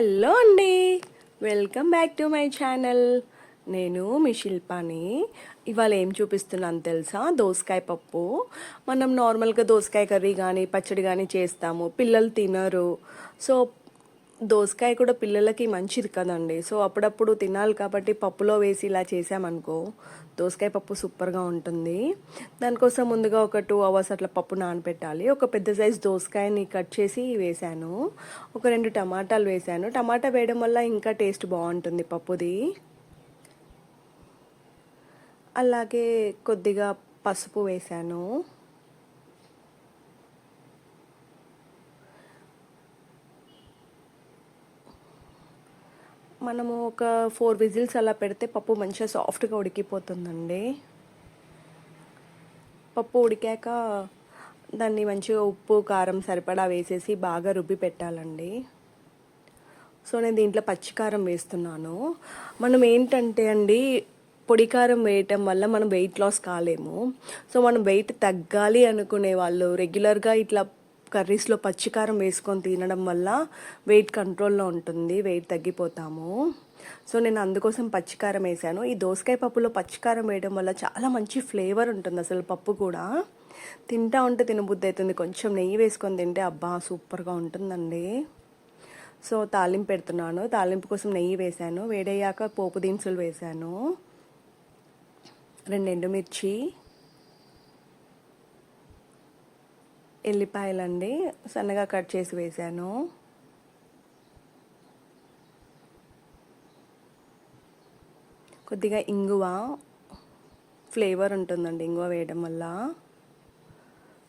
Hello అండి. Welcome back to my channel. నేను మీ శిల్పాని. ఇవాళ ఏం చూపిస్తున్నాను తెలుసా? దోసకాయ పప్పు. మనం నార్మల్గా దోసకాయ కర్రీ కానీ పచ్చడి కానీ చేస్తాము. పిల్లలు తినరు. సో దోసకాయ కూడా పిల్లలకి మంచిది కదండి. సో అప్పుడప్పుడు తినాలి కాబట్టి పప్పులో వేసి ఇలా చేసామనుకో దోసకాయ పప్పు సూపర్గా ఉంటుంది. దానికోసం ముందుగా ఒక టూ అవర్స్ అట్లా పప్పు నానబెట్టాలి ఒక పెద్ద సైజ్ దోసకాయని కట్ చేసి వేసాను. ఒక రెండు టమాటాలు వేసాను. టమాటా వేయడం వల్ల ఇంకా టేస్ట్ బాగుంటుంది పప్పుది. అలాగే కొద్దిగా పసుపు వేసాను. మనము ఒక ఫోర్ విజిల్స్ అలా పెడితే పప్పు మంచిగా సాఫ్ట్గా ఉడికిపోతుందండి. పప్పు ఉడికాక దాన్ని మంచిగా ఉప్పు కారం సరిపడా వేసేసి బాగా రుబ్బి పెట్టాలండి. సో నేను దీంట్లో పచ్చికారం వేస్తున్నాను. మనం ఏంటంటే అండి పొడి కారం వేయటం వల్ల మనం వెయిట్ లాస్ కాలేము. సో మనం వెయిట్ తగ్గాలి అనుకునే వాళ్ళు రెగ్యులర్గా ఇట్లా కర్రీస్లో పచ్చికారం వేసుకొని తినడం వల్ల వెయిట్ కంట్రోల్లో ఉంటుంది వెయిట్ తగ్గిపోతాము. సో నేను అందుకోసం పచ్చికారం వేసాను. ఈ దోసకాయ పప్పులో పచ్చికారం వేయడం వల్ల చాలా మంచి ఫ్లేవర్ ఉంటుంది అసలు పప్పు కూడా. తింటా ఉంటే తినబుద్ధి అవుతుంది. కొంచెం నెయ్యి వేసుకొని తింటే అబ్బా సూపర్గా ఉంటుందండి. సో తాలింపు పెడుతున్నాను. తాలింపు కోసం నెయ్యి వేసాను. వేడయ్యాక పోపు దినుసులు వేసాను. రెండు ఎండుమిర్చి ఎల్లిపాయలండి. సన్నగా కట్ చేసి వేసాను కొద్దిగా ఇంగువ ఫ్లేవర్ ఉంటుందండి ఇంగువ వేయడం వల్ల.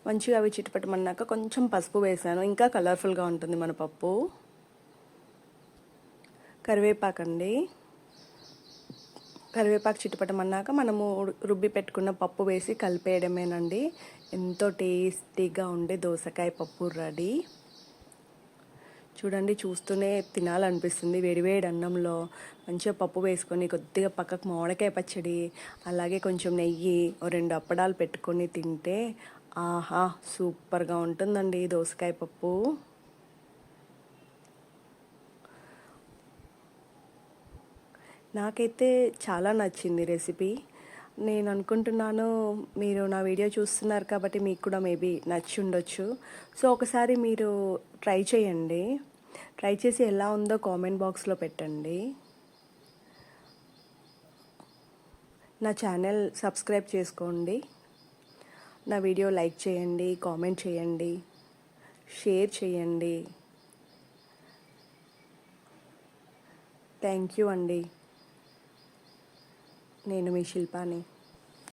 మంచిగా అవి చిట్టుపట్టమన్నాక కొంచెం పసుపు వేసాను ఇంకా కలర్ఫుల్గా ఉంటుంది మన పప్పు. కరివేపాకండి. కరివేపాకు చిట్టుపట్టమన్నాక మనము రుబ్బి పెట్టుకున్న పప్పు వేసి కలిపేయడమేనండి. ఎంతో టేస్టీగా ఉండే దోసకాయ పప్పు రెడీ. చూడండి చూస్తూనే తినాలనిపిస్తుంది. వేడివేడి అన్నంలో మంచిగా పప్పు వేసుకొని కొద్దిగా పక్కకు మామిడికాయ పచ్చడి అలాగే కొంచెం నెయ్యి ఓ రెండు అప్పడాలు పెట్టుకొని తింటే ఆహా సూపర్గా ఉంటుందండి దోసకాయ పప్పు. నాకైతే చాలా నచ్చింది రెసిపీ. నేను అనుకుంటున్నాను మీరు నా వీడియో చూస్తున్నారు కాబట్టి మీకు కూడా మేబీ నచ్చి ఉండొచ్చు. సో ఒకసారి మీరు ట్రై చేయండి. ట్రై చేసి ఎలా ఉందో కామెంట్ బాక్స్లో పెట్టండి. నా ఛానల్ సబ్స్క్రైబ్ చేసుకోండి. నా వీడియో లైక్ చేయండి కామెంట్ చేయండి షేర్ చేయండి. థ్యాంక్ యూ అండి. నేను మీ శిల్పాని.